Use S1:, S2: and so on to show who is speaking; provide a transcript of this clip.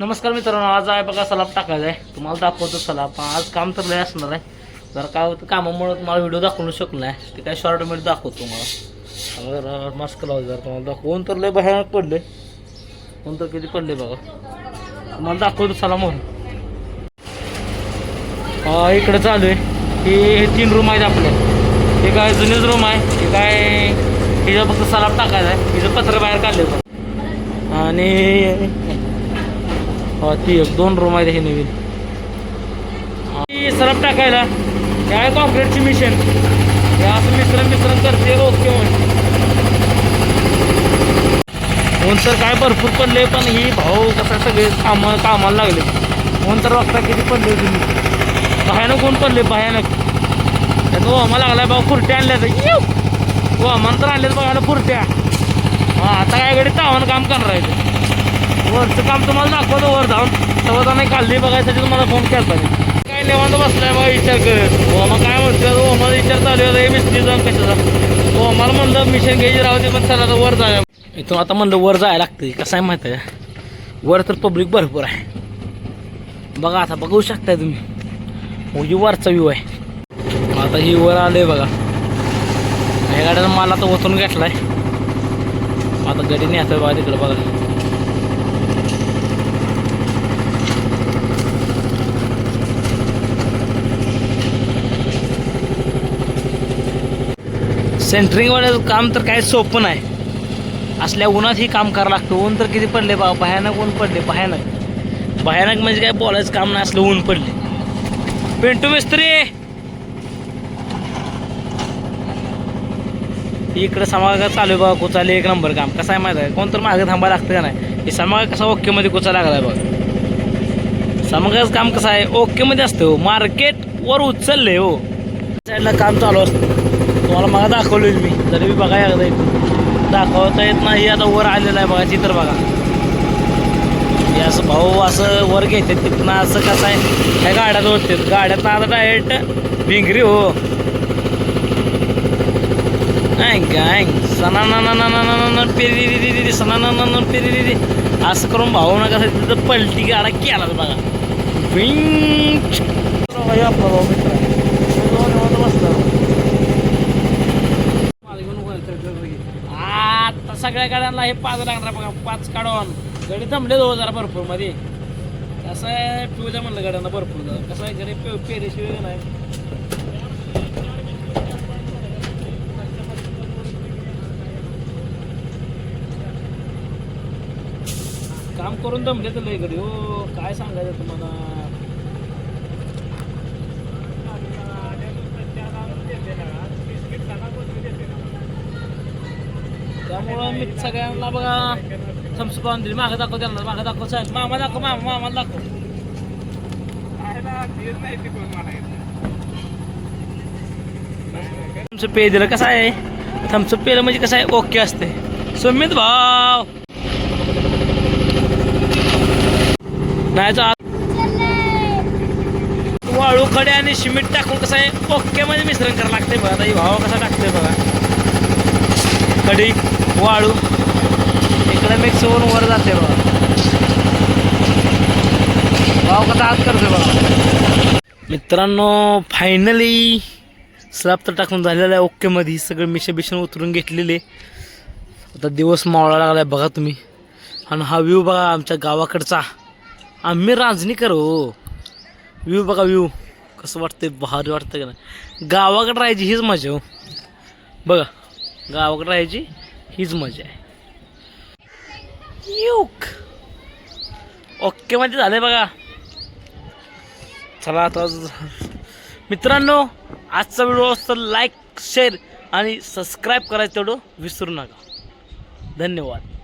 S1: नमस्कार मित्रांनो आज आहे बघा सलाब टाकायचा आहे तुम्हाला दाखवतो सलाब. आज काम तर लय असणार आहे. जर काय होतं कामामुळं तुम्हाला व्हिडिओ दाखवू शकलो नाही. ते काय शॉर्टमध्ये दाखवतो तुम्हाला. जरा मास्क लावतो जर तुम्हाला दाखवून तर लय भयानक पडले कोण तर किती पडले बघा. तुम्हाला दाखवतो सलाब म्हणून. अं, इकडं चालू आहे. हे हे तीन रूम आहेत आपले. हे काय जुनेच रूम आहे. हे काय हिचं फक्त सलाब टाकायचा आहे. हिचं पत्र बाहेर काढले आणि ती एक दोन रूम आहेत हे नवीन. सरप टाकायला. काय कॉन्क्रीटची मिशन हे असं मिश्रण मिश्रण करते ओके केव्हा म्हणून तर काय भरपूर पडले पण ही भाऊ कसं सगळे काम कामाला लागले. म्हणून तर बघता किती पडले तुम्ही. भयानक कोण पडले भयानक. त्याचा ओमा लागलाय भाऊ खुर्ट्या आणल्या तर ओमान तर आणल्यात बघायला खुर्ट्या. हा आता काय घडी तावण काम करणार आहे ते. वरचं काम तुम्हाला दाखवतो वर जाऊन. तेव्हा नाही काढली बघायसाठी तुम्हाला फोन केला काय निवांत बसलाय बा विचार करत मग काय म्हणतो हो विचार चालू होता हे मिस्त्री जाऊन कशाचा? हो मला म्हणलं मिशन घ्यायची राहते पण चला आता वर जाऊया. इथून आता म्हणलं वर जायला लागतं कसं आहे माहिती आहे वर तर पब्लिक भरपूर आहे. बघा आता बघू शकताय तुम्ही. हो, ही वरचा व्यू आहे. आता ही वर आलंय बघा. या गाड्यानं माल आता ओतून घेतलाय. आता गडी न्यायचं बघा तिकडं बघा. सेंटरिंगवाल्याचं काम तर काय सोपं नाही. असल्या उन्हात ही काम करावं लागतं. ऊन तर किती पडले बा भयानक ऊन पडले भयानक. भयानक म्हणजे काय बोलायचं काम नाही. असलं ऊन पडले पिंटू मिस्त्री! इकडे समागा चालू आहे बघा. कुचाले एक नंबर काम. कसं आहे माहिती आहे कोण तर मागे थांबा लागतं का नाही? हे समागा कसा ओकेमध्ये कुचा लागलाय बघा. समागाचं काम कसं आहे? ओकेमध्ये असतं हो. मार्केट वर उचलले हो. साईडला काम चालू असतं. तुम्हाला मला दाखवली मी. तरी मी बघा एकदा इथून. दाखवता येत नाही आता वर आलेलं आहे बघा चित्र बघा. असं भाऊ असं वर घेते तिथनं असं कसं आहे? ह्या गाड्यात होते गाड्यात आता डायरेक्ट भिंगरी हो. सना ना ना ना ना पेरी सना ना ना पेरी दिदी असं करून भाऊ ना कसं तिथं पलटी गाडा केलाच बघा. विंग आपला भाऊ मित्र बसला आता सगळ्या गाड्यांना हे पाच लागणार बघा पाच काढून. गडी थांबले दो हो जरा भरपूरमध्ये कसं आहे पिऊच्या म्हणलं गाड्यांना भरपूर जरा. कसं आहे घरी पेरेशिवाय नाही. काम करून दमले तर लय गडी. हो काय सांगायचं तुम्हाला? त्यामुळं मी सगळ्यांना बघा थम्स आणून दिली मागं दाखव त्यांना मागं दाखव साहेब. मामा दाखव मामा मामाला दाखव. थम्सअप पे दिलं कसं आहे? थम्सअप पेलं म्हणजे कसं आहे? ओके असते. सुमित भाव नाही वाळू खडे आणि सिमेंट टाकून कसं आहे? ओके मध्ये मिश्रण करावं लागते बघा भाव कसा टाकते बघा. कडी वाळू. इकडे मिक्स होऊन वर जाते बघा. भाव कसा हात करते बघा. मित्रांनो फायनली स्लॅब तर टाकून झालेला आहे ओकेमध्ये सगळं मिशन बिशन उतरून घेतलेले आता दिवस मावळा लागलाय बघा तुम्ही. आणि हा व्ह्यू बघा आमच्या गावाकडचा. आम्ही रांजणीकर हो. व्ह्यू बघा व्ह्यू कसं वाटतंय भारी वाटतं का नाही. गावाकडे राहायची हीच मजा हो. बघा गावाकडे राहायची हीच मजा आहे. युक. ओके मध्ये झाले बघा. चला आता मित्रांनो आजचा व्हिडिओ असतं लाईक शेअर आणि सबस्क्राईब करायचं तेवढं विसरू नका. धन्यवाद.